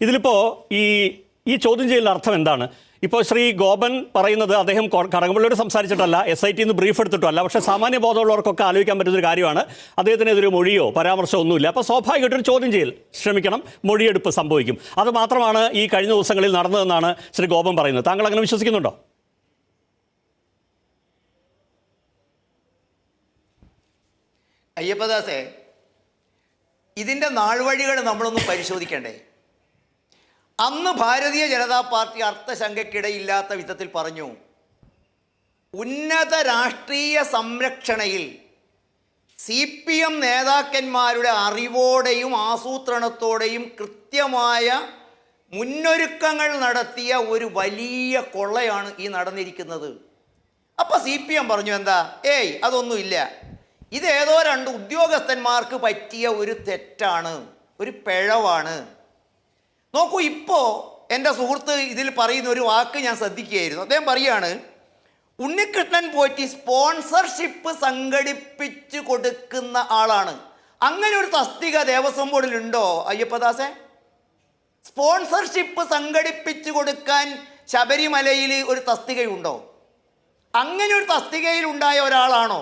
ഇതിലിപ്പോ ഈ ഈ ചോദ്യം ചെയ്യലിന്റെ അർത്ഥം എന്താണ്? ഇപ്പോൾ ശ്രീ ഗോപൻ പറയുന്നത് അദ്ദേഹം കടകംപള്ളിയോട് സംസാരിച്ചിട്ടല്ല എസ് ഐ ടി നിന്ന് ബ്രീഫ് എടുത്തിട്ടല്ല പക്ഷെ സാമാന്യ ബോധമുള്ളവർക്കൊക്കെ ആലോചിക്കാൻ പറ്റുന്നൊരു കാര്യമാണ്. അദ്ദേഹത്തിനെതിരെ മൊഴിയോ പരാമർശമോ ഒന്നുമില്ല. അപ്പോൾ സ്വാഭാവികമായിട്ട് ഒരു ചോദ്യം ചെയ്യൽ. ശ്രമിക്കണം മൊഴിയെടുപ്പ് സംഭവിക്കും. അത് മാത്രമാണ് ഈ കഴിഞ്ഞ ദിവസങ്ങളിൽ നടന്നതെന്നാണ് ശ്രീ ഗോപൻ പറയുന്നത്. താങ്കൾ അങ്ങനെ വിശ്വസിക്കുന്നുണ്ടോ? അയ്യപ്പദാസേ ഇതിന്റെ നാൾവഴികൾ നമ്മളൊന്ന് പരിശോധിക്കണ്ടേ? അന്ന് ഭാരതീയ ജനതാ പാർട്ടി അർത്ഥശങ്കയ്ക്കിടയില്ലാത്ത വിധത്തിൽ പറഞ്ഞു ഉന്നത രാഷ്ട്രീയ സംരക്ഷണയിൽ സി പി എം നേതാക്കന്മാരുടെ അറിവോടെയും ആസൂത്രണത്തോടെയും കൃത്യമായ മുന്നൊരുക്കങ്ങൾ നടത്തിയ ഒരു വലിയ കൊള്ളയാണ് ഈ നടന്നിരിക്കുന്നത്. അപ്പോൾ സി പി എം പറഞ്ഞു എന്താ ഏയ് അതൊന്നുമില്ല. ഇതേതോ രണ്ട് ഉദ്യോഗസ്ഥന്മാർക്ക് പറ്റിയ ഒരു തെറ്റാണ് ഒരു പിഴവാണ്. നോക്കൂ ഇപ്പോൾ എന്റെ സുഹൃത്ത് ഇതിൽ പറയുന്ന ഒരു വാക്ക് ഞാൻ ശ്രദ്ധിക്കുകയായിരുന്നു. അദ്ദേഹം പറയാണ് ഉണ്ണികൃഷ്ണൻ പോറ്റി സ്പോൺസർഷിപ്പ് സംഘടിപ്പിച്ചു കൊടുക്കുന്ന ആളാണ്. അങ്ങനെ ഒരു തസ്തിക ദേവസ്വം ബോർഡിൽ ഉണ്ടോ? അയ്യപ്പദാസേ? സ്പോൺസർഷിപ്പ് സംഘടിപ്പിച്ചു കൊടുക്കാൻ ശബരിമലയിൽ ഒരു തസ്തികയുണ്ടോ? അങ്ങനെ ഒരു തസ്തികയിൽ ഉണ്ടായ ഒരാളാണോ?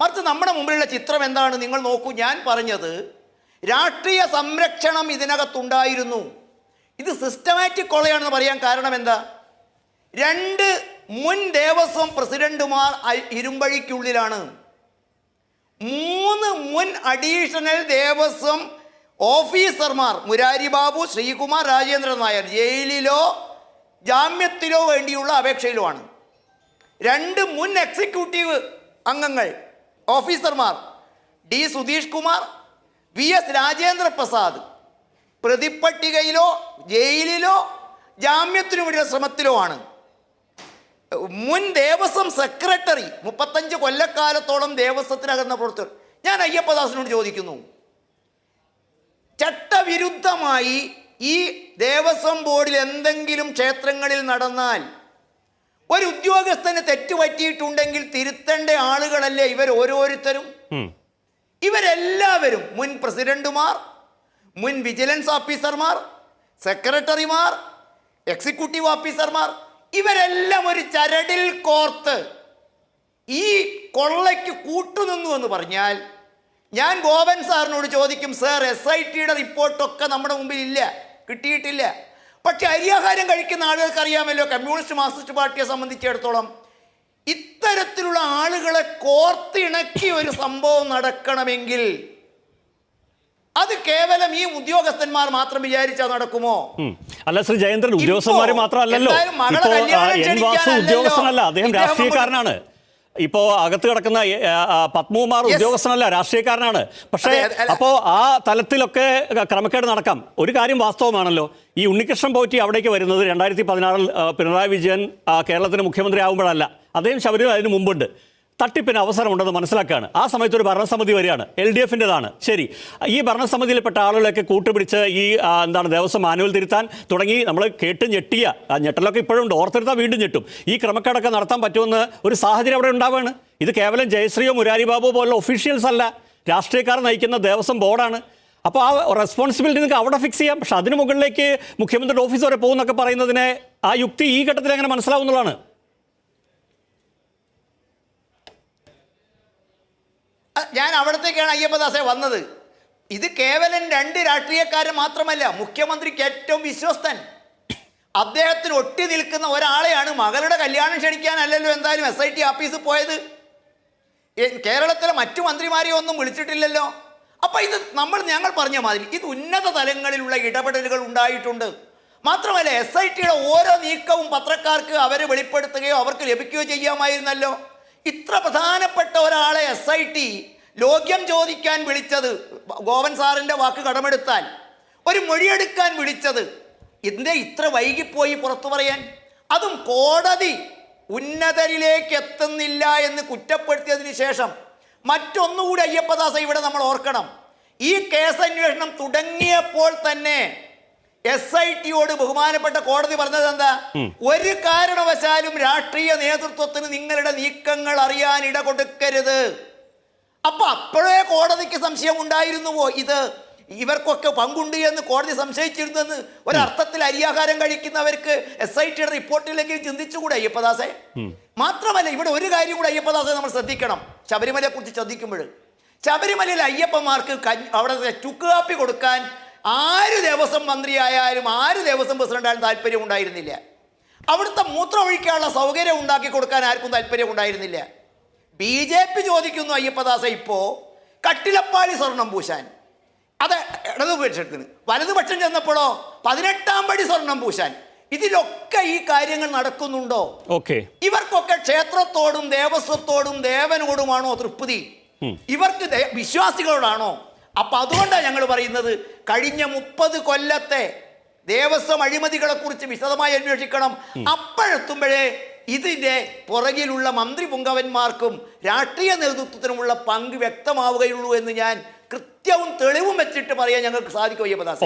മറിച്ച് നമ്മുടെ മുമ്പിലുള്ള ചിത്രം എന്താണ്? നിങ്ങൾ നോക്കൂ ഞാൻ പറഞ്ഞത് രാഷ്ട്രീയ സംരക്ഷണം ഇതിനകത്തുണ്ടായിരുന്നു. ഇത് സിസ്റ്റമാറ്റിക് കൊള്ളയാണെന്ന് പറയാൻ കാരണം എന്താ? രണ്ട് മുൻ ദേവസ്വം പ്രസിഡന്റുമാർ ഇരുമ്പഴിക്കുള്ളിലാണ്. മൂന്ന് മുൻ അഡീഷണൽ ദേവസ്വം ഓഫീസർമാർ മുരാരി ബാബു ശ്രീകുമാർ രാജേന്ദ്രൻ നായർ ജയിലിലോ ജാമ്യത്തിലോ വേണ്ടിയുള്ള അപേക്ഷയിലുമാണ്. രണ്ട് മുൻ എക്സിക്യൂട്ടീവ് അംഗങ്ങൾ ഓഫീസർമാർ D Sudheesh Kumar V S Rajendra Prasad പ്രതിപ്പട്ടികയിലോ ജയിലിലോ ജാമ്യത്തിനു വേണ്ടിയുള്ള ശ്രമത്തിലോ ആണ്. മുൻ ദേവസ്വം സെക്രട്ടറി മുപ്പത്തഞ്ച് കൊല്ലക്കാലത്തോളം ദേവസ്വത്തിനകന്ന പ്രവർത്തകർ. ഞാൻ അയ്യപ്പദാസിനോട് ചോദിക്കുന്നു ചട്ടവിരുദ്ധമായി ഈ ദേവസ്വം ബോർഡിൽ എന്തെങ്കിലും ക്ഷേത്രങ്ങളിൽ നടന്നാൽ ഒരു ഉദ്യോഗസ്ഥന് തെറ്റ് പറ്റിയിട്ടുണ്ടെങ്കിൽ തിരുത്തേണ്ട ആളുകളല്ലേ ഇവർ ഓരോരുത്തരും. ഇവരെല്ലാവരും മുൻ പ്രസിഡന്റുമാർ മുൻ വിജിലൻസ് ഓഫീസർമാർ സെക്രട്ടറിമാർ എക്സിക്യൂട്ടീവ് ഓഫീസർമാർ ഇവരെല്ലാം ഒരു ചരടിൽ കോർത്ത് ഈ കൊള്ളയ്ക്ക് കൂട്ടുനിന്നു എന്ന് പറഞ്ഞാൽ ഞാൻ ഗോപൻ സാറിനോട് ചോദിക്കും സാർ എസ് ഐ ടിയുടെ റിപ്പോർട്ടൊക്കെ നമ്മുടെ മുമ്പിൽ ഇല്ല കിട്ടിയിട്ടില്ല. പക്ഷെ അരിയാഹാരം കഴിക്കുന്ന ആളുകൾക്ക് അറിയാമല്ലോ കമ്മ്യൂണിസ്റ്റ് മാർക്സിസ്റ്റ് പാർട്ടിയെ സംബന്ധിച്ചിടത്തോളം ഇത്തരത്തിലുള്ള ആളുകളെ കോർത്തിണക്കി ഒരു സംഭവം നടക്കണമെങ്കിൽ അത് കേവലം ഈ ഉദ്യോഗസ്ഥന്മാർ മാത്രം വിചാരിച്ചാൽ നടക്കുമോ? അല്ല ശ്രീ ജയേന്ദ്രൻ ഉദ്യോഗസ്ഥന്മാർ മാത്രമല്ലല്ലോ. ഉദ്യോഗസ്ഥനല്ല അദ്ദേഹം രാഷ്ട്രീയക്കാരനാണ്. ഇപ്പോ അകത്ത് കിടക്കുന്ന പത്മകുമാർ ഉദ്യോഗസ്ഥനല്ല രാഷ്ട്രീയക്കാരനാണ്. പക്ഷേ. അപ്പോ ആ തലത്തിലൊക്കെ ക്രമക്കേട് നടക്കാം. ഒരു കാര്യം വാസ്തവമാണല്ലോ. ഈ ഉണ്ണികൃഷ്ണൻ പോറ്റി അവിടേക്ക് വരുന്നത് രണ്ടായിരത്തി പതിനാറിൽ പിണറായി വിജയൻ കേരളത്തിന്റെ കേരളത്തിന് മുഖ്യമന്ത്രി ആകുമ്പോഴല്ല അദ്ദേഹം ശബരിമല അതിന് മുമ്പുണ്ട്. തട്ടിപ്പിന് അവസരമുണ്ടെന്ന് മനസ്സിലാക്കുകയാണ് ആ സമയത്ത് ഒരു ഭരണസമിതി വരികയാണ്. എൽ ഡി എഫിന്റെതാണ്. ശരി. ഈ ഭരണസമിതിയിൽപ്പെട്ട ആളുകളൊക്കെ കൂട്ടുപിടിച്ച് ഈ എന്താണ് ദേവസ്വം മാനുവൽ തിരുത്താൻ തുടങ്ങി നമ്മൾ കേട്ട് ഞെട്ടിയ ഞെട്ടലൊക്കെ ഇപ്പോഴും ഉണ്ട് ഓർത്തെടുത്താൽ വീണ്ടും ഞെട്ടും. ഈ ക്രമക്കേടൊക്കെ നടത്താൻ പറ്റുമെന്ന് ഒരു സാഹചര്യം അവിടെ ഉണ്ടാവുകയാണ് ഇത് കേവലം ജയശ്രീയോ മുരാരി ബാബു പോലുള്ള ഒഫീഷ്യൽസ് അല്ല. രാഷ്ട്രീയക്കാർ നയിക്കുന്ന ദേവസ്വം ബോർഡാണ്. അപ്പോൾ ആ റെസ്പോൺസിബിലിറ്റി നിങ്ങൾക്ക് അവിടെ ഫിക്സ് ചെയ്യാം. പക്ഷെ അതിന് മുകളിലേക്ക് മുഖ്യമന്ത്രിയുടെ ഓഫീസ് വരെ പോകുന്നൊക്കെ പറയുന്നതിനെ ആ യുക്തി ഈ ഘട്ടത്തിൽ എങ്ങനെ മനസ്സിലാവുന്നതാണ് ഞാൻ അവിടത്തേക്കാണ് അയ്യപ്പദാസെ വന്നത്. ഇത് കേവലം രണ്ട് രാഷ്ട്രീയക്കാരൻ മാത്രമല്ല മുഖ്യമന്ത്രിക്ക് ഏറ്റവും വിശ്വസ്തൻ. അദ്ദേഹത്തിന് ഒട്ടി നിൽക്കുന്ന ഒരാളെയാണ് മകളുടെ കല്യാണം ക്ഷണിക്കാനല്ലല്ലോ എന്തായാലും എസ് ഐ ടി ഓഫീസിൽ പോയത്. കേരളത്തിലെ മറ്റു മന്ത്രിമാരെയോ ഒന്നും വിളിച്ചിട്ടില്ലല്ലോ. അപ്പോൾ ഇത് നമ്മൾ ഞങ്ങൾ പറഞ്ഞ മാതിരി ഇത് ഉന്നത തലങ്ങളിലുള്ള ഇടപെടലുകൾ ഉണ്ടായിട്ടുണ്ട്. മാത്രമല്ല എസ് ഐ ടിയുടെ ഓരോ നീക്കവും പത്രക്കാർക്ക് അവരെ വെളിപ്പെടുത്തുകയോ അവർക്ക് ലഭിക്കുകയോ ചെയ്യാമായിരുന്നല്ലോ. ഇത്ര പ്രധാനപ്പെട്ട ഒരാളെ എസ് ഐ ടി ലോക്യം ചോദിക്കാൻ വിളിച്ചത് ഗോവൻ സാറിന്റെ വാക്ക് കടമെടുത്താൽ ഒരു മൊഴിയെടുക്കാൻ വിളിച്ചത് ഇതിന്റെ ഇത്ര വൈകിപ്പോയി പുറത്തു പറയാൻ. അതും കോടതി ഉന്നതരിലേക്ക് എത്തുന്നില്ല എന്ന് കുറ്റപ്പെടുത്തിയതിന് ശേഷം മറ്റൊന്നുകൂടി അയ്യപ്പദാസ ഇവിടെ നമ്മൾ ഓർക്കണം. ഈ കേസ് അന്വേഷണം തുടങ്ങിയപ്പോൾ തന്നെ എസ് ഐ ടിയോട് ബഹുമാനപ്പെട്ട കോടതി പറഞ്ഞത് എന്താ? ഒരു കാരണവശാലും രാഷ്ട്രീയ നേതൃത്വത്തിന് നിങ്ങളുടെ നീക്കങ്ങൾ അറിയാൻ ഇട കൊടുക്കരുത് അപ്പൊ അപ്പോഴേ കോടതിക്ക് സംശയം ഉണ്ടായിരുന്നുവോ? ഇത് ഇവർക്കൊക്കെ പങ്കുണ്ട് എന്ന് കോടതി സംശയിച്ചിരുന്നെന്ന് ഒരർത്ഥത്തിൽ അരിയാഹാരം കഴിക്കുന്നവർക്ക് എസ് ഐ ടിയുടെ റിപ്പോർട്ടിലേക്ക് ചിന്തിച്ചുകൂടെ അയ്യപ്പദാസെ? മാത്രമല്ല ഇവിടെ ഒരു കാര്യം കൂടെ അയ്യപ്പദാസെ നമ്മൾ ശ്രദ്ധിക്കണം. ശബരിമലയെ കുറിച്ച് ശ്രദ്ധിക്കുമ്പോൾ ശബരിമലയിൽ അയ്യപ്പന്മാർക്ക് അവിടെ ചുക്ക് കാപ്പി കൊടുക്കാൻ ആര് ദേവസ്വം മന്ത്രിയായാലും ആര് ദേവസ്വം പ്രസിഡന്റായാലും താല്പര്യം ഉണ്ടായിരുന്നില്ല അവിടുത്തെ മൂത്രം ഒഴിക്കാനുള്ള സൗകര്യം ഉണ്ടാക്കി കൊടുക്കാൻ ആർക്കും താല്പര്യം ഉണ്ടായിരുന്നില്ല ബി ജെ പി ചോദിക്കുന്നു അയ്യപ്പദാസ ഇപ്പോൾ കട്ടിലപ്പാലി സ്വർണം പൂശാൻ. അത് ഇടതുപക്ഷത്തിന് വലതുപക്ഷം ചെന്നപ്പോഴോ പതിനെട്ടാം പടി സ്വർണം പൂശാൻ. ഇതിലൊക്കെ ഈ കാര്യങ്ങൾ നടക്കുന്നുണ്ടോ? ഓക്കെ. ഇവർക്കൊക്കെ ക്ഷേത്രത്തോടും ദേവസ്വത്തോടും ദേവനോടുമാണോ തൃപ്തി? ഇവർക്ക് വിശ്വാസികളോടാണോ? അപ്പൊ അതുകൊണ്ടാണ് ഞങ്ങൾ പറയുന്നത് കഴിഞ്ഞ മുപ്പത് കൊല്ലത്തെ ദേവസ്വം അഴിമതികളെ കുറിച്ച് വിശദമായി അന്വേഷിക്കണം. അപ്പോഴെത്തുമ്പോഴേ ഇതിന്റെ പുറകിലുള്ള മന്ത്രി പുങ്കവന്മാർക്കും രാഷ്ട്രീയ നേതൃത്വത്തിനുമുള്ള പങ്ക് വ്യക്തമാവുകയുള്ളൂ എന്ന് ഞാൻ കൃത്യവും തെളിവും വെച്ചിട്ട് പറയാൻ ഞങ്ങൾക്ക് സാധിക്കും അയ്യപ്പദാസ്